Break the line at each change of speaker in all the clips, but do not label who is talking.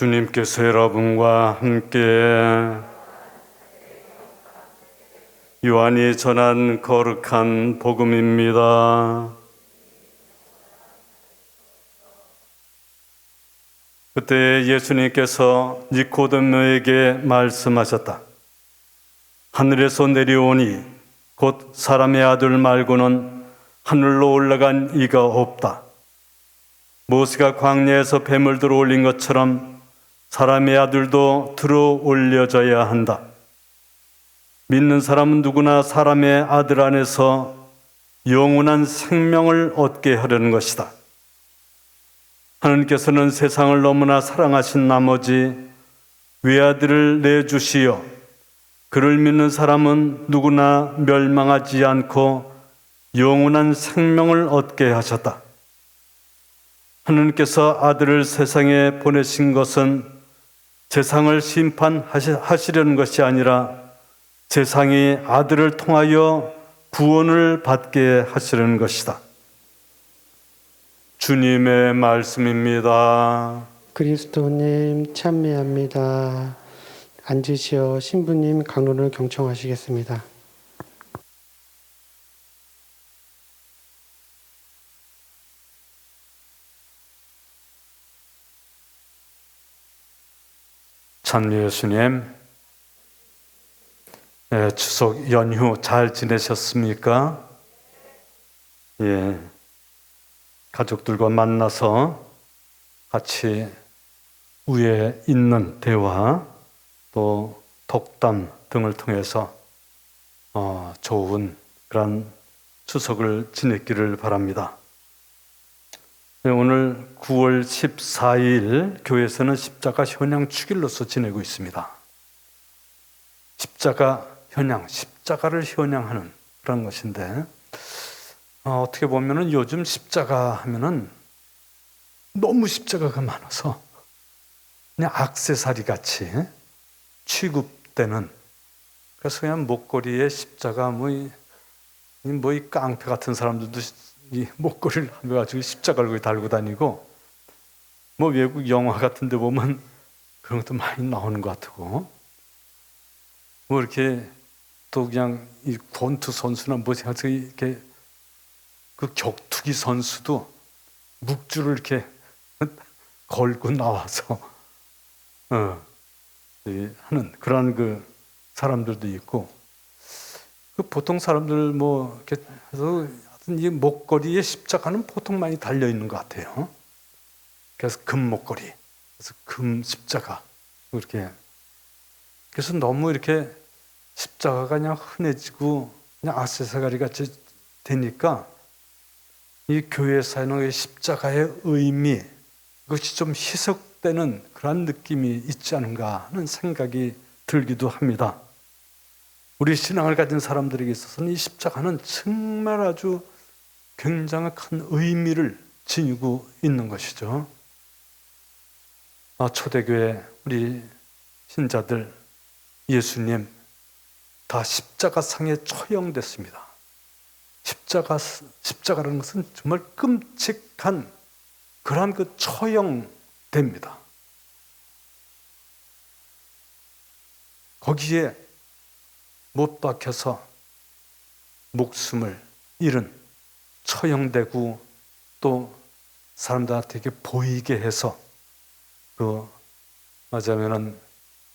주님께서 여러분과 함께 요한이 전한 거룩한 복음입니다. 그때 예수님께서 니코데모에게 말씀하셨다. 하늘에서 내려오니 곧 사람의 아들 말고는 하늘로 올라간 이가 없다. 모세가 광야에서 뱀을 들어 올린 것처럼 사람의 아들도 들어 올려져야 한다. 믿는 사람은 누구나 사람의 아들 안에서 영원한 생명을 얻게 하려는 것이다. 하나님께서는 세상을 너무나 사랑하신 나머지 외아들을 내주시어 그를 믿는 사람은 누구나 멸망하지 않고 영원한 생명을 얻게 하셨다. 하나님께서 아들을 세상에 보내신 것은 세상을 심판하시려는 것이 아니라 세상이 아들을 통하여 구원을 받게 하시려는 것이다. 주님의 말씀입니다.
그리스도님 참매합니다. 앉으시어 신부님 강론을 경청하시겠습니다.
찬미 예수님, 예, 추석 연휴 잘 지내셨습니까? 예, 가족들과 만나서 같이 위에 있는 대화 또 덕담 등을 통해서 어, 좋은 그런 추석을 지냈기를 바랍니다. 네, 오늘 9월 14일 교회에서는 십자가 현양 축일로서 지내고 있습니다. 십자가 현양, 십자가를 현양하는 그런 것인데 어, 어떻게 보면은 요즘 십자가 하면은 너무 십자가가 많아서 그냥 악세사리 같이 취급되는 그래서 그냥 목걸이에 십자가 뭐이 뭐이 깡패 같은 사람들도 이 목걸이를 해가지고 십자가를 달고 다니고 뭐 외국 영화 같은데 보면 그런 것도 많이 나오는 것 같고 뭐 이렇게 또 그냥 이 권투 선수나 뭐 해서 이렇게 그 격투기 선수도 묵주를 이렇게 걸고 나와서 어, 하는 그런 그 사람들도 있고 그 보통 사람들 뭐 이렇게 해서 이 목걸이에 십자가는 보통 많이 달려 있는 것 같아요. 그래서 금 목걸이, 그래서 금 십자가 이렇게 그래서 너무 이렇게 십자가가 그냥 흔해지고 그냥 아세사가리 같이 되니까 이 교회사는 십자가의 의미 그것이 좀 희석되는 그런 느낌이 있지 않은가 하는 생각이 들기도 합니다. 우리 신앙을 가진 사람들에게 있어서는 이 십자가는 정말 아주 굉장히 큰 의미를 지니고 있는 것이죠. 아, 초대교회 우리 신자들 예수님 다 십자가 상에 처형됐습니다. 십자가 십자가라는 것은 정말 끔찍한 그러한 그 처형됩니다. 거기에 못 박혀서 목숨을 잃은 처형되고 또 사람들한테 보이게 해서 그 맞으면은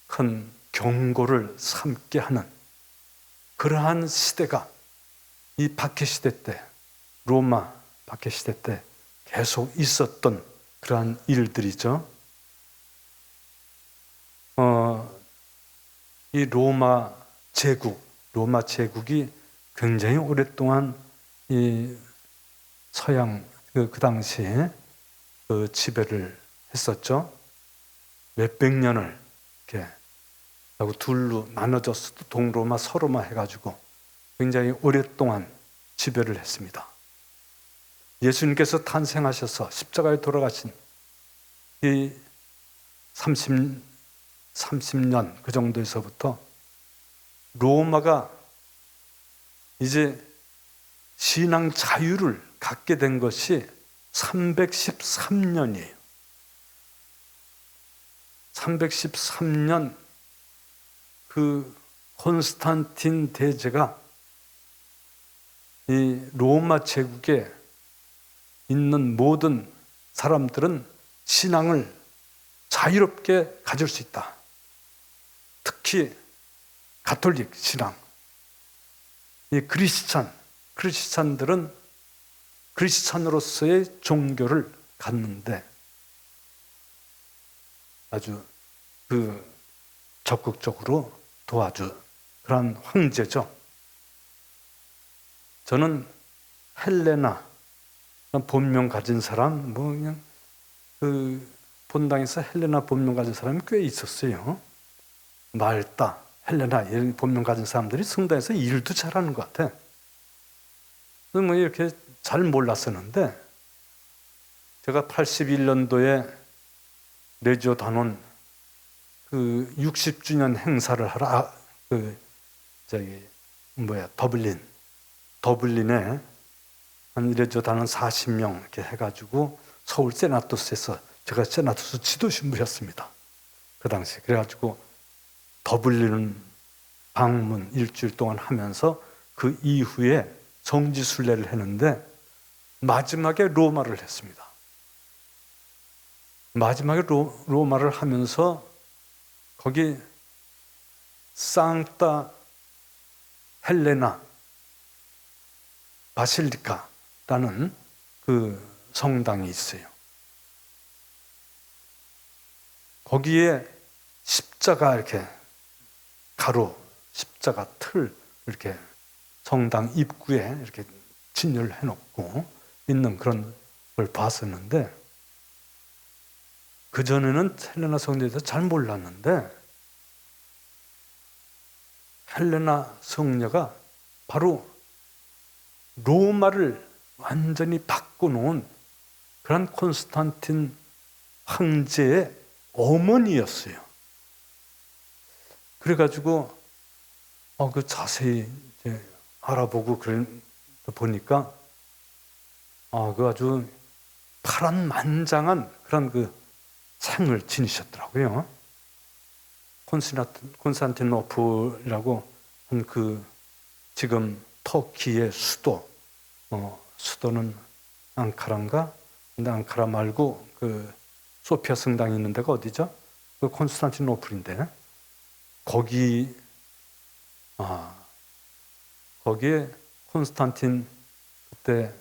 큰 경고를 삼게 하는 그러한 시대가 이 박해 시대 때 로마 박해 시대 때 계속 있었던 그러한 일들이죠. 어, 이 로마 제국, 로마 제국이 굉장히 오랫동안 이 서양 그, 그 당시에 그 지배를 했었죠. 몇백 년을 이렇게 하고 둘로 나눠졌어 동로마 서로마 해가지고 굉장히 오랫동안 지배를 했습니다. 예수님께서 탄생하셔서 십자가에 돌아가신 이 30, 30년 그 정도에서부터 로마가 이제 신앙 자유를 갖게 된 것이 313년이에요. 313년 그 콘스탄틴 대제가 이 로마 제국에 있는 모든 사람들은 신앙을 자유롭게 가질 수 있다. 특히 가톨릭 신앙, 이 크리스찬, 크리스찬들은 크리스찬으로서의 종교를 갖는데 아주 그 적극적으로 도와주 그런 황제죠. 저는 헬레나 본명 가진 사람 뭐 그냥 그 본당에서 헬레나 본명 가진 사람이 꽤 있었어요. 말다, 헬레나 본명 가진 사람들이 성당에서 일도 잘하는 것 같아. 뭐 이렇게 잘 몰랐었는데 제가 81년도에 레지오 단원 그 60주년 행사를 하러 아, 그 저기 뭐야 더블린 더블린에 한 레지오 단원 40명 이렇게 해가지고 서울 세나토스에서 제가 세나토스 지도 신부였습니다. 그 당시 그래가지고 더블린 방문 일주일 동안 하면서 그 이후에 정지 순례를 했는데 마지막에 로마를 했습니다. 마지막에 로, 로마를 하면서 거기 상타 헬레나 바실리카라는 그 성당이 있어요. 거기에 십자가 이렇게 가로 십자가 틀 이렇게 성당 입구에 이렇게 진열해 놓고 있는 그런 걸 봤었는데 그 전에는 헬레나 성녀에 대해서 잘 몰랐는데 헬레나 성녀가 바로 로마를 완전히 바꿔놓은 그런 콘스탄틴 황제의 어머니였어요. 그래가지고 어, 그 자세히 이제 알아보고 그래 보니까 아, 그 아주 파란 만장한 그런 그 상을 지니셨더라고요. 콘스탄티노플이라고 한 그 지금 터키의 수도 어, 수도는 앙카라인가? 근데 앙카라 말고 그 소피아 성당이 있는 데가 어디죠? 그 콘스탄티노플인데 거기 아 거기에 콘스탄틴 그때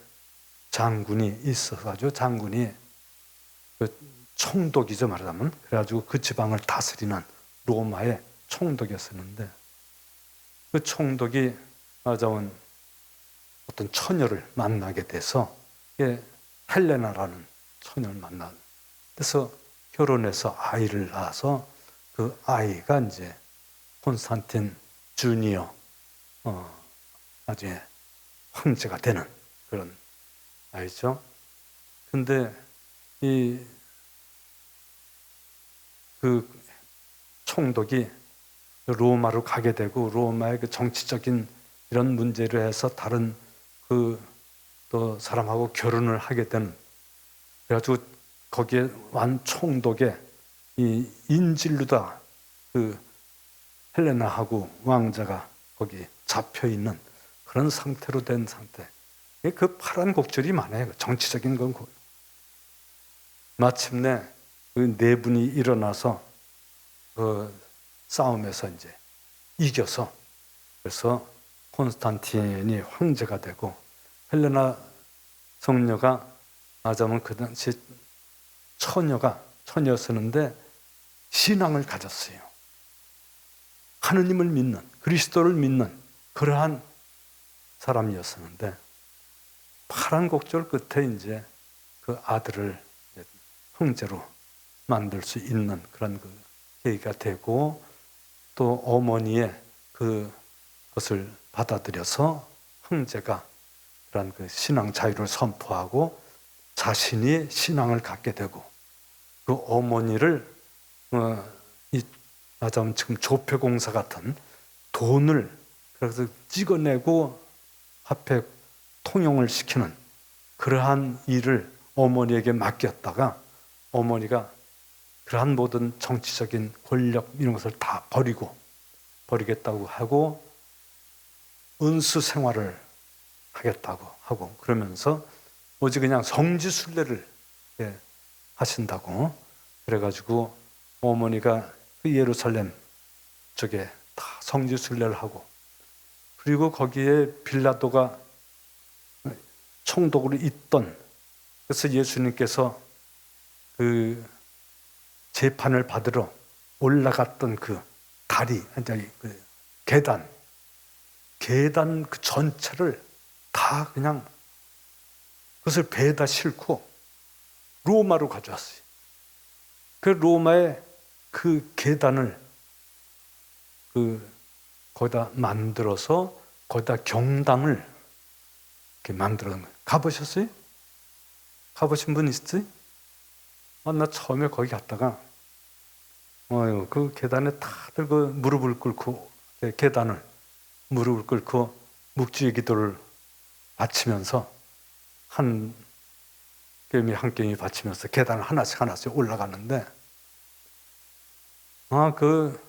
장군이 있어가지고 장군이 그 총독이죠 말하자면. 그래가지고 그 지방을 다스리는 로마의 총독이었었는데 그 총독이 말하자면 어떤 처녀를 만나게 돼서 이게 헬레나라는 처녀를 만나 그래서 결혼해서 아이를 낳아서 그 아이가 이제 콘스탄틴 주니어 어, 나중에 황제가 되는 그런 아이죠. 근데 이 그 총독이 로마로 가게 되고 로마의 그 정치적인 이런 문제를 해서 다른 그 또 사람하고 결혼을 하게 된 그래가지고 거기에 완 총독의 이 인질루다 그 헬레나하고 왕자가 거기 잡혀 있는 그런 상태로 된 상태. 그 파란 곡절이 많아요. 정치적인 건 고- 마침내 그 네 분이 일어나서 그 싸움에서 이제 이겨서 그래서 콘스탄틴이 황제가 되고 헬레나 성녀가 맞으면 그 당시 처녀가 처녀였었는데 신앙을 가졌어요. 하느님을 믿는 그리스도를 믿는 그러한 사람이었었는데 파란 곡절 끝에 이제 그 아들을 형제로 만들 수 있는 그런 그 계기가 되고 또 어머니의 그 것을 받아들여서 형제가 그런 그 신앙 자유를 선포하고 자신이 신앙을 갖게 되고 그 어머니를 어, 이 맞아면 지금 조폐공사 같은 돈을 그래서 찍어내고 화폐 통용을 시키는 그러한 일을 어머니에게 맡겼다가 어머니가 그러한 모든 정치적인 권력 이런 것을 다 버리고 버리겠다고 하고 은수 생활을 하겠다고 하고 그러면서 오직 그냥 성지 순례를 예, 하신다고 그래가지고 어머니가 그 예루살렘 쪽에 다 성지 순례를 하고 그리고 거기에 빌라도가 총독으로 있던 그래서 예수님께서 그 재판을 받으러 올라갔던 그 다리 그 계단 계단 그 전체를 다 그냥 그것을 배에다 싣고 로마로 가져왔어요. 그 로마의 그 계단을 그 거기다 만들어서 거기다 경당을 이렇게 만들어 놓은 거예요. 가보셨어요? 가보신 분 있어요? 아, 나 처음에 거기 갔다가 어유 그 계단에 다들 그 무릎을 꿇고 예, 계단을 무릎을 꿇고 묵주의 기도를 바치면서 한 게임이 한 게임이 바치면서 계단을 하나씩 하나씩 올라가는데 아그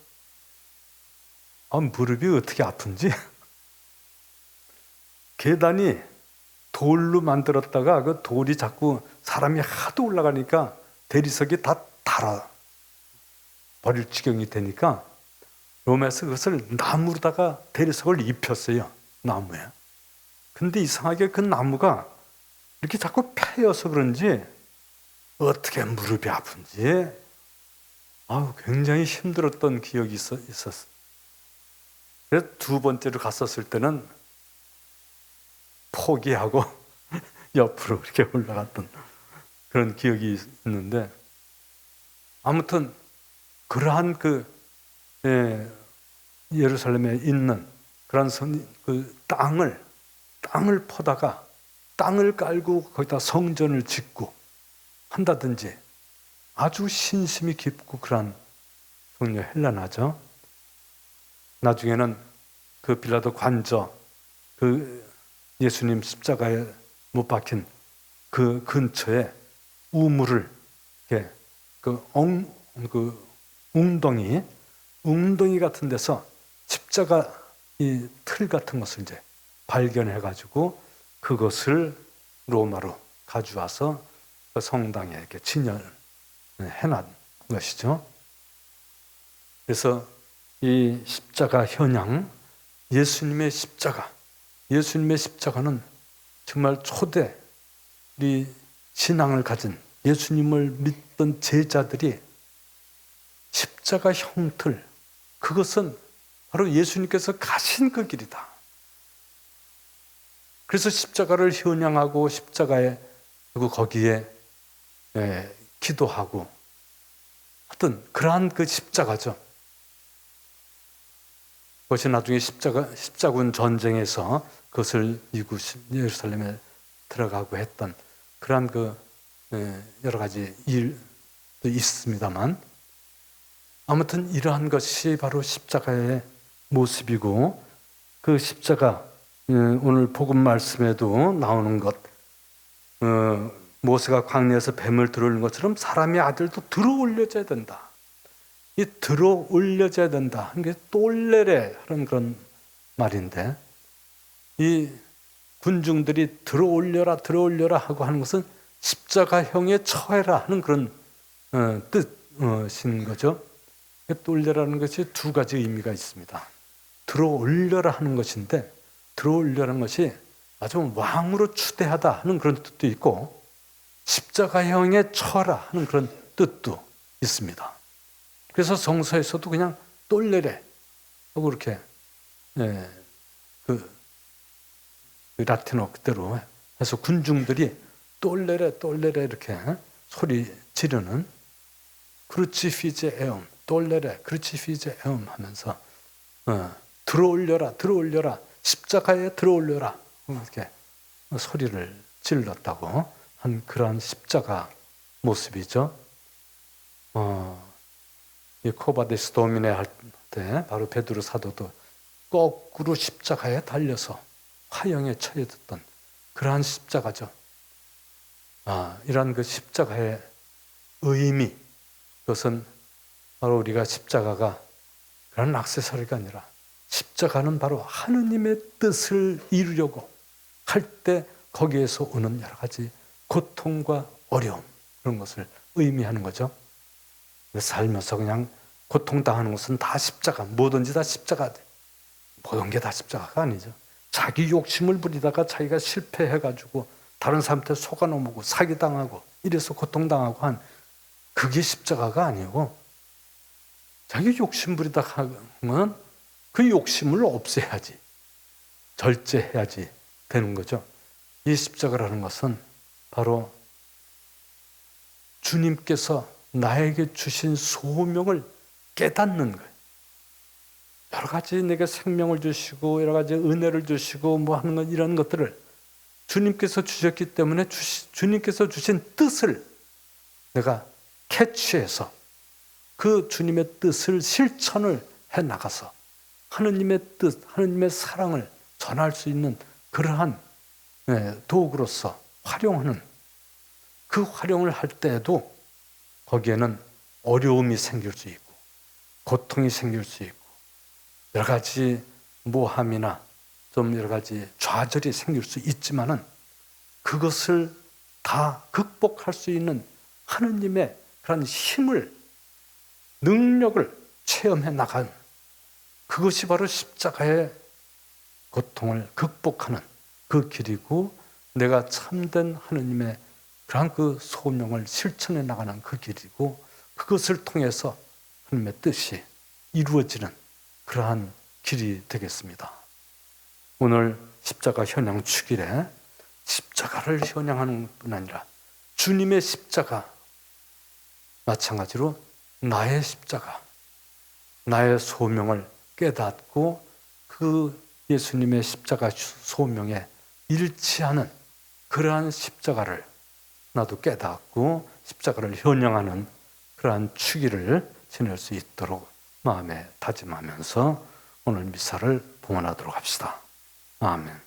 아, 무릎이 어떻게 아픈지 계단이 돌로 만들었다가 그 돌이 자꾸 사람이 하도 올라가니까 대리석이 다 달아 버릴 지경이 되니까 로마에서 그것을 나무로다가 대리석을 입혔어요 나무에. 근데 이상하게 그 나무가 이렇게 자꾸 패여서 그런지 어떻게 무릎이 아픈지 아우 굉장히 힘들었던 기억이 있어, 있었어. 그래서 두 번째로 갔었을 때는 포기하고 옆으로 이렇게 올라갔던 그런 기억이 있는데 아무튼 그러한 그 예, 예루살렘에 있는 그런 선, 그 땅을 땅을 퍼다가 땅을 깔고 거기다 성전을 짓고 한다든지 아주 신심이 깊고 그러한 동료 헬라나죠. 나중에는 그 빌라도 관저 그 예수님 십자가에 못 박힌 그 근처에 우물을 이렇게 그 엉, 그 웅덩이, 웅덩이 같은 데서 십자가 이 틀 같은 것을 이제 발견해 가지고 그것을 로마로 가져와서 그 성당에 이렇게 진열해 놨 것이죠. 그래서 이 십자가 현양, 예수님의 십자가, 예수님의 십자가는 정말 초대 우리 신앙을 가진 예수님을 믿던 제자들이 십자가 형틀 그것은 바로 예수님께서 가신 그 길이다. 그래서 십자가를 현양하고 십자가에 그리고 거기에 예, 기도하고 하여튼 그러한 그 십자가죠. 그것이 나중에 십자가 십자군 전쟁에서 그것을 이구 예루살렘에 들어가고 했던 그러한 그 예, 여러 가지 일도 있습니다만 아무튼 이러한 것이 바로 십자가의 모습이고 그 십자가 예, 오늘 복음 말씀에도 나오는 것 어, 모세가 광야에서 뱀을 들어올린 것처럼 사람의 아들도 들어올려져야 된다. 이 들어 올려져야 된다. 하는 게 똘레레 하는 그런 말인데 이 군중들이 들어 올려라 들어 올려라 하고 하는 것은 십자가형에 처해라 하는 그런 어, 뜻인 거죠. 똘레라는 것이 두 가지 의미가 있습니다. 들어 올려라 하는 것인데 들어 올려는 것이 아주 왕으로 추대하다 하는 그런 뜻도 있고 십자가형에 처하라 하는 그런 뜻도 있습니다. 그래서 성서에서도 그냥 똘레레 하고 이렇게 예, 그, 그 라틴어 그대로 해서 군중들이 똘레레 똘레레 이렇게 소리 지르는 크루치피제 에엄 똘레레 크루치피제 에엄 하면서 어, 들어올려라 들어올려라 십자가에 들어올려라. 이렇게 소리를 질렀다고 한 그러한 십자가 모습이죠. 어, 이 코바데스 도미네 할 때 바로 베드로 사도도 거꾸로 십자가에 달려서 화형에 처해졌던 그러한 십자가죠. 아, 이러한 그 십자가의 의미, 그것은 바로 우리가 십자가가 그런 악세사리가 아니라 십자가는 바로 하느님의 뜻을 이루려고 할 때 거기에서 오는 여러 가지 고통과 어려움 그런 것을 의미하는 거죠. 살면서 그냥 고통당하는 것은 다 십자가, 뭐든지 다 십자가 돼. 모든 게 다 십자가가 아니죠. 자기 욕심을 부리다가 자기가 실패해가지고 다른 사람한테 속아넘고 사기당하고 이래서 고통당하고 한 그게 십자가가 아니고 자기 욕심 부리다가 하면 그 욕심을 없애야지. 절제해야지 되는 거죠. 이 십자가라는 것은 바로 주님께서 나에게 주신 소명을 깨닫는 거예요. 여러 가지 내게 생명을 주시고 여러 가지 은혜를 주시고 뭐 하는 것 이런 것들을 주님께서 주셨기 때문에 주시, 주님께서 주신 뜻을 내가 캐치해서 그 주님의 뜻을 실천을 해 나가서 하느님의 뜻, 하느님의 사랑을 전할 수 있는 그러한 예, 도구로서 활용하는 그 활용을 할 때에도 거기에는 어려움이 생길 수 있고 고통이 생길 수 있고 여러 가지 모함이나 좀 여러 가지 좌절이 생길 수 있지만은 그것을 다 극복할 수 있는 하느님의 그런 힘을 능력을 체험해 나간 그것이 바로 십자가의 고통을 극복하는 그 길이고 내가 참된 하느님의 그러한 그 소명을 실천해 나가는 그 길이고 그것을 통해서 하나님의 뜻이 이루어지는 그러한 길이 되겠습니다. 오늘 십자가 현양 축일에 십자가를 현양하는 뿐 아니라 주님의 십자가 마찬가지로 나의 십자가 나의 소명을 깨닫고 그 예수님의 십자가 소명에 일치하는 그러한 십자가를 나도 깨닫고 십자가를 현양하는 그러한 추기를 지낼 수 있도록 마음에 다짐하면서 오늘 미사를 봉헌하도록 합시다. 아멘.